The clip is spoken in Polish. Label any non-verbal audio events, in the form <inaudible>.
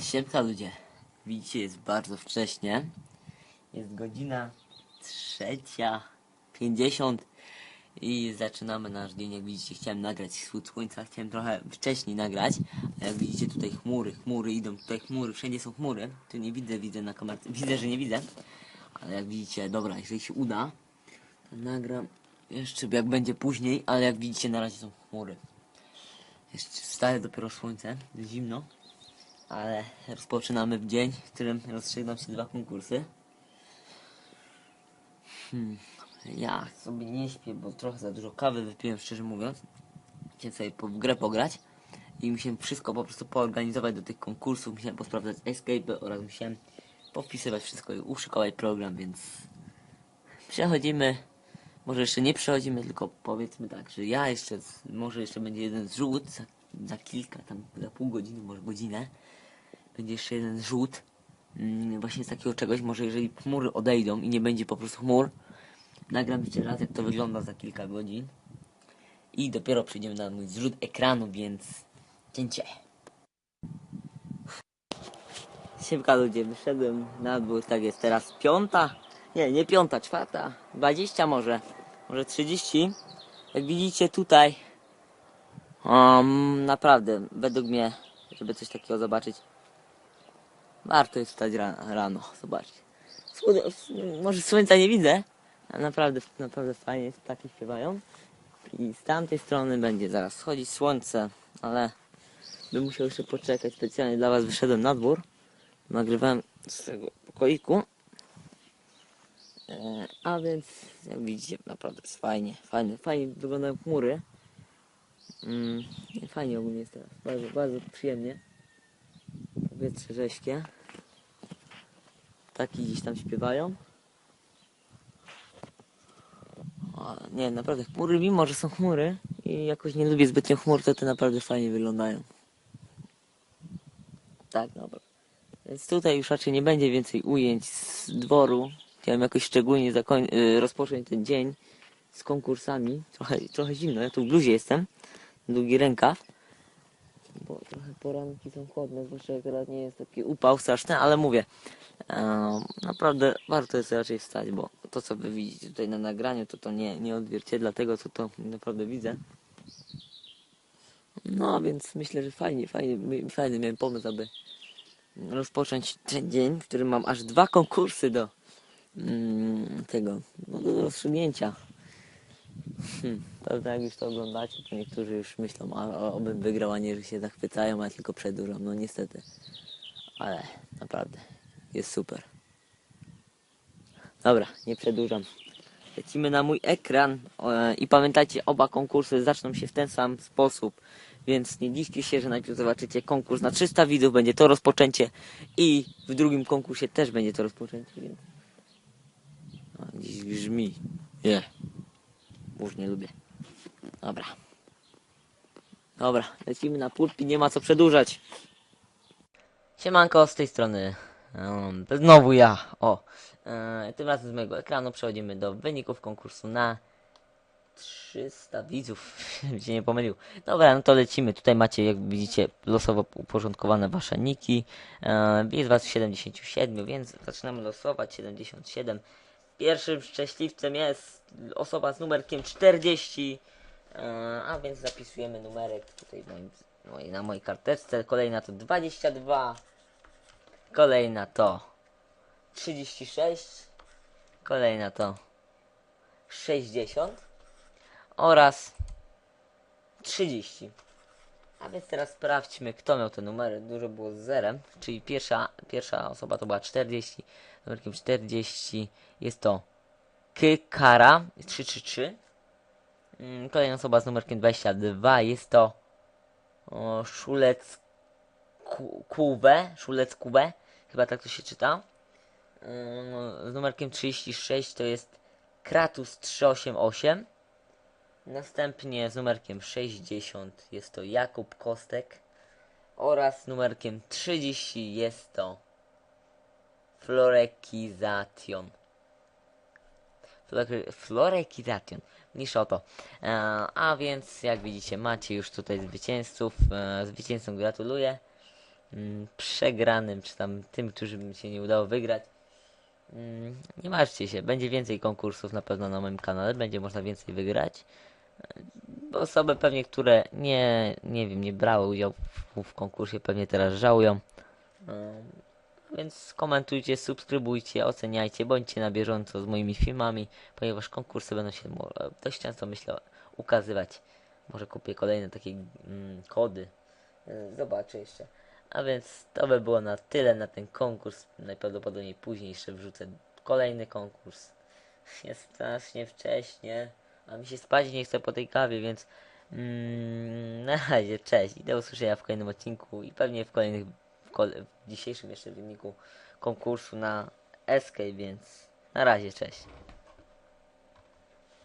Siemka ludzie. Widzicie, jest bardzo wcześnie. Jest godzina trzecia, 50 i zaczynamy nasz dzień. Jak widzicie, chciałem nagrać wschód słońca, chciałem trochę wcześniej nagrać. A jak widzicie, tutaj chmury, chmury idą, tutaj chmury, wszędzie są chmury. Tu nie widzę, widzę na kamerce, widzę, że nie widzę. Ale jak widzicie, dobra, jeżeli się uda, to nagram jeszcze jak będzie później, ale jak widzicie, na razie są chmury. Jeszcze wstaje dopiero słońce, zimno ale rozpoczynamy w dzień, w którym rozstrzygną się dwa konkursy. Hmm. Ja sobie nie śpię, bo trochę za dużo kawy wypiłem, szczerze mówiąc. Chciałem sobie po, w grę pograć i musiałem wszystko po prostu poorganizować do tych konkursów. Musiałem posprawdzać escape oraz musiałem powpisywać wszystko i uszykować program, więc przechodzimy. Może jeszcze nie przechodzimy, tylko powiedzmy tak, że ja jeszcze, może jeszcze będzie jeden zrzut za, za kilka, tam za pół godziny, może godzinę. Będzie jeszcze jeden zrzut. Mm, właśnie z takiego czegoś, może jeżeli chmury odejdą i nie będzie po prostu chmur, nagram jeszcze raz jak to wygląda za kilka godzin. I dopiero przejdziemy na mój zrzut ekranu, więc cięcie. Siemka ludzie, wyszedłem na dwór, tak jest teraz piąta, nie, nie piąta, czwarta, dwadzieścia może, może trzydzieści. Jak widzicie tutaj, um, naprawdę, według mnie, żeby coś takiego zobaczyć, warto jest wstać ra rano, zobaczcie. Może słońca nie widzę, a naprawdę, naprawdę fajnie ptaki śpiewają. I z tamtej strony będzie zaraz schodzić słońce, ale bym musiał jeszcze poczekać. Specjalnie dla was wyszedłem na dwór. Nagrywałem z tego pokoiku. E, a więc, jak widzicie, naprawdę jest fajnie, fajnie, fajnie wyglądają chmury. Mm, fajnie ogólnie jest teraz, bardzo, bardzo przyjemnie. Rześkie. Ptaki gdzieś tam śpiewają. O, nie, naprawdę chmury, mimo że są chmury i jakoś nie lubię zbytnio chmur, to te naprawdę fajnie wyglądają. Tak, dobra. Więc tutaj już raczej nie będzie więcej ujęć z dworu. Chciałem jakoś szczególnie y, rozpocząć ten dzień z konkursami. Trochę, trochę zimno, ja tu w bluzie jestem. Długi rękaw. Bo trochę poranki są chłodne, zwłaszcza jak teraz nie jest taki upał straszny, ale mówię, em, naprawdę warto jest raczej wstać, bo to co wy widzicie tutaj na nagraniu, to to nie, nie odzwierciedla tego, co to naprawdę widzę. No, więc myślę, że fajnie, fajnie, fajny miałem pomysł, aby rozpocząć ten dzień, w którym mam aż dwa konkursy do mm, tego, no, do rozstrzygnięcia. Hmm, pewnie jak już to oglądacie, to niektórzy już myślą, a obym wygrał, a nie, że się zachwycają, a tylko przedłużam. No niestety. Ale naprawdę jest super. Dobra, nie przedłużam. Lecimy na mój ekran e, i pamiętajcie, oba konkursy zaczną się w ten sam sposób, więc nie dziwcie się, że najpierw zobaczycie konkurs na 300 widzów, będzie to rozpoczęcie i w drugim konkursie też będzie to rozpoczęcie, więc... O, gdzieś grzmi. Nie. Już nie lubię. Dobra. Dobra, lecimy na pulpi, nie ma co przedłużać. Siemanko, z tej strony um, znowu ja. O, e, tym razem z mojego ekranu przechodzimy do wyników konkursu na 300 widzów, <laughs> żebym się nie pomylił. Dobra, no to lecimy. Tutaj macie, jak widzicie, losowo uporządkowane wasze niki. E, jest was 77, więc zaczynamy losować 77. Pierwszym szczęśliwcem jest osoba z numerkiem 40. E, a więc zapisujemy numerek tutaj na mojej karteczce. Kolejna to 22. Kolejna to 36. Kolejna to 60 oraz 30. A więc teraz sprawdźmy, kto miał te numery. Dużo było z zerem, czyli pierwsza, pierwsza osoba to była 40, numerkiem 40 jest to Kykara 333. Mm, Kolejna osoba z numerkiem 22 jest to o, Szulec Ku- Kuwe, Szulec Kuwe, chyba tak to się czyta. Mm, Z numerkiem 36 to jest Kratus 388. Następnie z numerkiem 60 jest to Jakub Kostek. Oraz numerkiem 30 jest to Florekization. Flore- Florekization. Mniejsza o to. E, a więc, jak widzicie, macie już tutaj zwycięzców. E, zwycięzcom gratuluję. mm, przegranym, czy tam tym, którym się nie udało wygrać. Mm, nie martwcie się, będzie więcej konkursów na pewno na moim kanale, będzie można więcej wygrać. Osoby pewnie, które nie, nie wiem, nie brały udziału w, w konkursie, pewnie teraz żałują. Ym, Więc komentujcie, subskrybujcie, oceniajcie, bądźcie na bieżąco z moimi filmami, ponieważ konkursy będą się dość często, myślę, ukazywać. Może kupię kolejne takie mm, kody. Y, Zobaczę jeszcze. A więc to by było na tyle na ten konkurs. Najprawdopodobniej później jeszcze wrzucę kolejny konkurs. <laughs> Jest strasznie wcześnie, a mi się spać nie chce po tej kawie, więc mm, <laughs> na razie, cześć i do usłyszenia w kolejnym odcinku i pewnie w kolejnych, w dzisiejszym jeszcze wyniku konkursu na Escape, więc na razie, cześć.